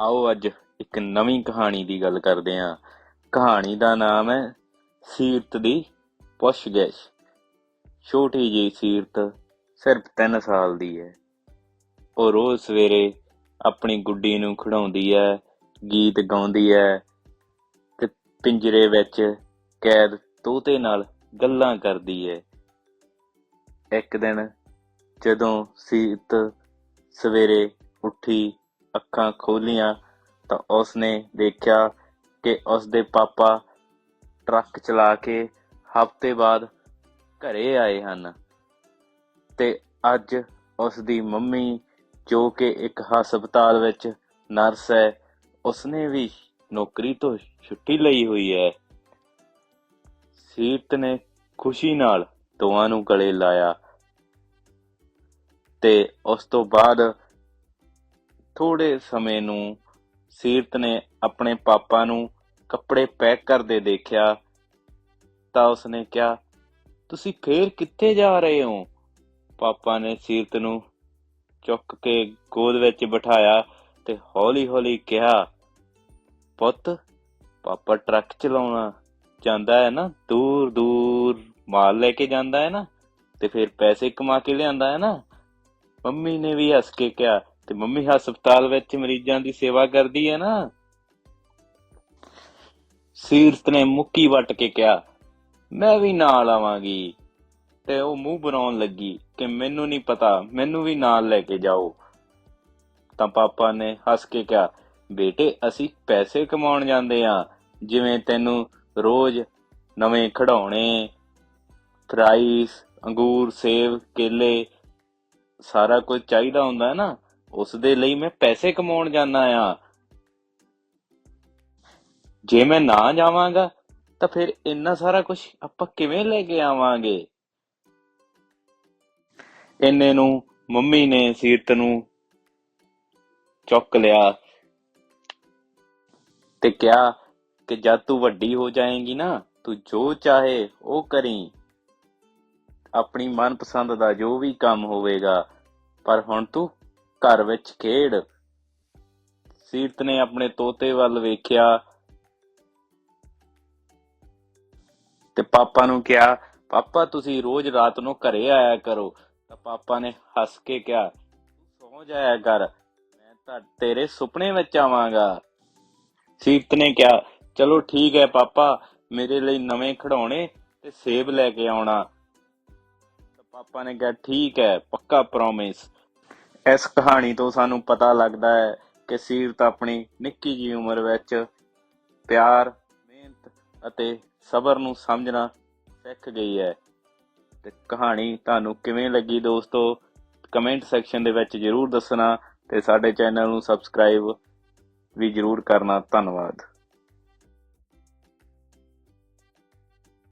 ਆਓ ਅੱਜ ਇੱਕ ਨਵੀਂ ਕਹਾਣੀ ਦੀ ਗੱਲ ਕਰਦੇ ਹਾਂ। ਕਹਾਣੀ ਦਾ ਨਾਮ ਹੈ ਸੀਰਤ ਦੀ ਪੁੱਛਗਿੱਛ। ਛੋਟੀ ਜਿਹੀ ਸੀਰਤ ਸਿਰਫ 3 ਸਾਲ ਦੀ ਹੈ। ਉਹ ਰੋਜ਼ ਸਵੇਰੇ ਆਪਣੀ ਗੁੱਡੀ ਨੂੰ ਖਿਡਾਉਂਦੀ ਹੈ, ਗੀਤ ਗਾਉਂਦੀ ਹੈ ਤੇ ਪਿੰਜਰੇ ਵਿੱਚ ਕੈਦ ਤੋਤੇ ਨਾਲ ਗੱਲਾਂ ਕਰਦੀ ਹੈ। ਇੱਕ ਦਿਨ ਜਦੋਂ ਸੀਰਤ ਸਵੇਰੇ ਉੱਠੀ ਅੱਖਾਂ ਖੋਲੀਆਂ ਤਾਂ ਉਸਨੇ ਦੇਖਿਆ ਕਿ ਉਸਦੇ ਪਾਪਾ ਟਰੱਕ ਚਲਾ ਕੇ ਹਫ਼ਤੇ ਬਾਅਦ ਘਰੇ ਆਏ ਹਨ ਤੇ ਅੱਜ ਉਸਦੀ ਮੰਮੀ, ਜੋ ਕਿ ਇੱਕ ਹਸਪਤਾਲ ਵਿੱਚ ਨਰਸ ਹੈ, ਉਸਨੇ ਵੀ ਨੌਕਰੀ ਤੋਂ ਛੁੱਟੀ ਲਈ ਹੋਈ ਹੈ। ਸੀਰਤ ਨੇ ਖੁਸ਼ੀ ਨਾਲ ਦੋਵਾਂ ਨੂੰ ਗਲੇ ਲਾਇਆ ਤੇ ਉਸ ਤੋਂ ਬਾਅਦ ਥੋੜੇ ਸਮੇਂ ਨੂੰ ਸੀਰਤ ਨੇ ਆਪਣੇ ਪਾਪਾ ਨੂੰ ਕੱਪੜੇ ਪੈਕ ਕਰਦੇ ਦੇਖਿਆ ਤਾਂ ਉਸਨੇ ਕਿਹਾ, ਤੁਸੀਂ ਫੇਰ ਕਿੱਥੇ ਜਾ ਰਹੇ ਹੋ? ਪਾਪਾ ਨੇ ਸੀਰਤ ਨੂੰ ਚੁੱਕ ਕੇ ਗੋਦ ਵਿੱਚ ਬਿਠਾਇਆ ਤੇ ਹੌਲੀ-ਹੌਲੀ ਕਿਹਾ, ਪੁੱਤ, ਪਾਪਾ ਟਰੱਕ ਚਲਾਉਣਾ ਜਾਂਦਾ ਹੈ ਨਾ ਦੂਰ ਦੂਰ ਮਾਲ ਲੈ ਕੇ ਜਾਂਦਾ ਹੈ ਨਾ ਤੇ ਫਿਰ ਪੈਸੇ ਕਮਾ ਕੇ ਲਿਆਂਦਾ ਹੈ ਨਾ? ਮੰਮੀ ਨੇ ਵੀ ਹੱਸ ਕੇ ਕਿਹਾ ਤੇ ਮੰਮੀ ਹਸਪਤਾਲ ਵਿੱਚ ਮਰੀਜ਼ਾਂ ਦੀ ਸੇਵਾ ਕਰਦੀ ਹੈ ਨਾ। ਸੀਰਤ ਨੇ ਮੁੱਕੀ ਵੱਟ ਕੇ ਕਿਹਾ, ਮੈਂ ਵੀ ਨਾਲ ਆਵਾਂਗੀ। ਤੇ ਉਹ ਮੂੰਹ ਬਣਾਉਣ ਲੱਗੀ ਕਿ ਮੈਨੂੰ ਨਹੀਂ ਪਤਾ, ਮੈਨੂੰ ਵੀ ਨਾਲ ਲੈ ਕੇ ਜਾਓ। ਤਾਂ ਪਾਪਾ ਨੇ ਹੱਸ ਕੇ ਕਿਹਾ, ਬੇਟੇ, ਅਸੀਂ ਪੈਸੇ ਕਮਾਉਣ ਜਾਂਦੇ ਆ ਜਿਵੇਂ ਤੈਨੂੰ ਰੋਜ਼ ਨਵੇਂ ਖਿਡੌਣੇ ਫਰਾਈਸ ਅੰਗੂਰ, ਸੇਬ, ਕੇਲੇ ਸਾਰਾ ਕੁਝ ਚਾਹੀਦਾ ਹੁੰਦਾ ਹੈ ਨਾ। ਉਸ ਦੇ ਲਈ ਮੈਂ ਪੈਸੇ ਕਮਾਉਣ ਜਾਂਦਾ ਆ। ਜੇ ਮੈਂ ਨਾ ਜਾਵਾਂਗਾ, ਤਾਂ ਫਿਰ ਇੰਨਾ ਸਾਰਾ ਕੁਝ ਆਪਾਂ ਕਿਵੇਂ ਲੈ ਕੇ ਆਵਾਂਗੇ? ਇੰਨੇ ਨੂੰ ਮੰਮੀ ਨੇ ਸੀਰਤ ਨੂੰ ਚੁੱਕ ਲਿਆ ਤੇ ਕਿਹਾ ਕਿ ਜਦ ਤੂੰ ਵੱਡੀ ਹੋ ਜਾਏਂਗੀ ਨਾ, ਤੂੰ ਜੋ ਚਾਹੇ ਉਹ ਕਰੀ। ਆਪਣੀ ਮਨਪਸੰਦ ਦਾ ਜੋ ਵੀ ਕੰਮ ਹੋਵੇਗਾ, ਪਰ ਹੁਣ ਤੂੰ ਘਰ ਵਿੱਚ ਖੇਡ। ਸੀਰਤ ਨੇ ਆਪਣੇ ਤੋਤੇ ਵੱਲ ਵੇਖਿਆ ਤੇ ਪਾਪਾ ਨੂੰ ਕਿਹਾ, ਪਾਪਾ, ਤੁਸੀਂ ਰੋਜ਼ ਰਾਤ ਨੂੰ ਘਰੇ ਆਇਆ ਕਰੋ। ਤਾਂ ਪਾਪਾ ਨੇ ਹੱਸ ਕੇ ਕਿਹਾ, ਤੂੰ ਸੌ ਜਾਇਆ ਕਰ, ਮੈਂ ਤਾਂ ਤੇਰੇ ਸੁਪਨੇ ਵਿੱਚ ਆਵਾਂਗਾ। ਸੀਰਤ ਨੇ ਕਿਹਾ, ਚਲੋ ਠੀਕ ਹੈ ਪਾਪਾ, ਮੇਰੇ ਲਈ ਨਵੇਂ ਖਿਡੌਣੇ ਤੇ ਸੇਬ ਲੈ ਕੇ ਆਉਣਾ। ਤਾਂ ਪਾਪਾ ਨੇ ਕਿਹਾ, ਠੀਕ ਹੈ, ਪੱਕਾ ਪ੍ਰੋਮਿਸ ਇਸ ਕਹਾਣੀ ਤੋਂ ਸਾਨੂੰ ਪਤਾ ਲੱਗਦਾ ਹੈ ਕਿ ਸੀਰਤ ਆਪਣੀ ਨਿੱਕੀ ਜਿਹੀ ਉਮਰ ਵਿੱਚ ਪਿਆਰ, ਮਿਹਨਤ ਅਤੇ ਸਬਰ ਨੂੰ ਸਮਝਣਾ ਸਿੱਖ ਗਈ ਹੈ। ਤੇ ਕਹਾਣੀ ਤੁਹਾਨੂੰ ਕਿਵੇਂ ਲੱਗੀ ਦੋਸਤੋ? ਕਮੈਂਟ ਸੈਕਸ਼ਨ ਦੇ ਵਿੱਚ ਜਰੂਰ ਦੱਸਣਾ ਤੇ ਸਾਡੇ ਚੈਨਲ ਨੂੰ ਸਬਸਕ੍ਰਾਈਬ ਵੀ ਜਰੂਰ ਕਰਨਾ। ਧੰਨਵਾਦ।